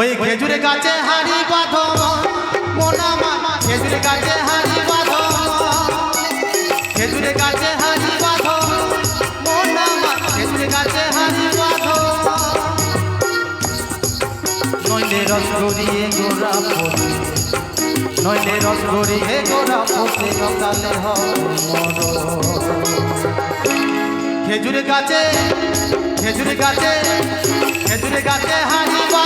ওই খেজুরে গাছে হাড়ি বাঁধো, মোনা মা খেজুরে গাছে হাড়ি বাঁধো। খেজুরে গাছে হাড়ি বাঁধো, মোনা মা খেজুরে গাছে হাড়ি বাঁধো। নইলে রস গড়িয়ে গোড়া পড়ে নইলে রস গড়িয়ে গোড়া গাছে খেজুর গাছে গাছে হাড়ি বাঁধো।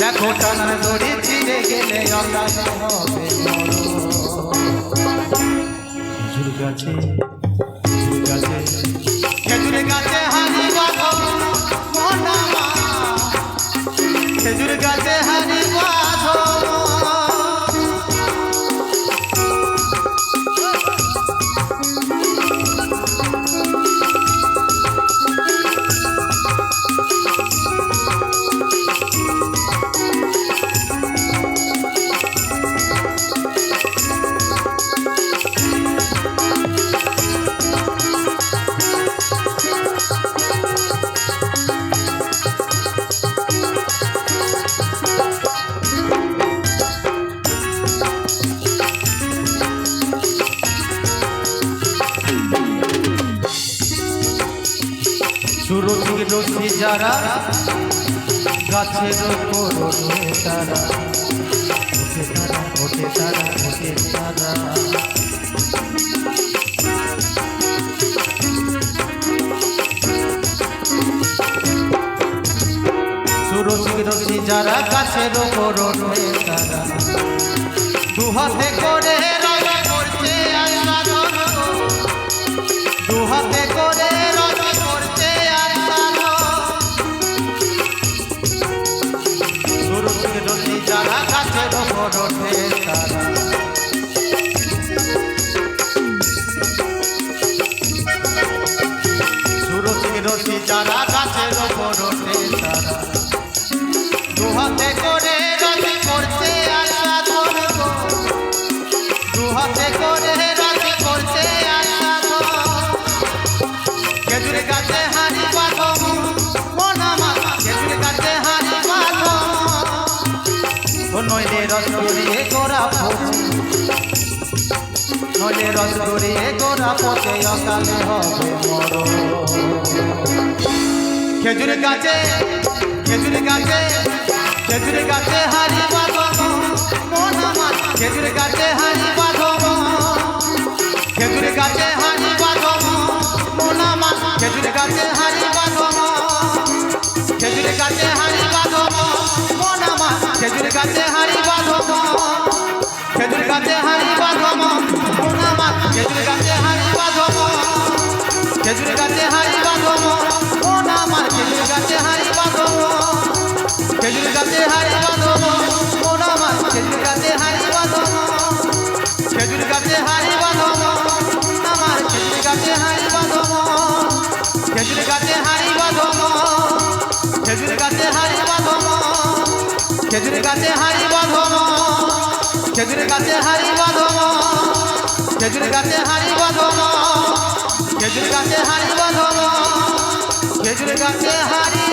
দেখো টানা দড়ি ছিঁড়ে গেলে অকালে হবে। খেজুর গাছে সুরতি যারা, গাছের ওপর তারা, ওঠে তারা ওঠে তারা ওঠে তারা। যারা, গাছের ওপর ওঠে তারা দু হাতে করে যারা গাছের ওপর ওঠে তারা। দু করে রঙ করছে আস্বাদন গো। দু করে রাজি করছে আশা খেজুর গাছে হাড়ি বাঁধো মোনা খেজুর গাছে হাড়ি বাঁধো ও নইলে রস গড়িয়ে গোড়া পথে নইলে রস গড়িয়ে গোড়া পথে অকালে হবে মর খেজুর গাছে খেজুর গাছে খেজুর গাছে হারি বাঁধো মোনা মা খেজুর গাছে হারি বাঁধো খেজুর গাছে খেজুর গাছে হাড়ি বাঁধবো মোনা খেজুর গাছে হাড়ি বাঁধবো খেজুর গাছে হাড়ি বাঁধবো আমার খেজুর গাছে হাড়ি বাঁধবো খেজুর গাছে হাড়ি বাঁধবো খেজুর গাছে হাড়ি বাঁধবো খেজুর গাছে হাড়ি বাঁধবো খেজুর গাছে হাড়ি বাঁধবো খেজুর গাছে হাড়ি বাঁধবো খেজুর গাছে হাড়ি বাঁধবো খেজুর গাছে হাড়ি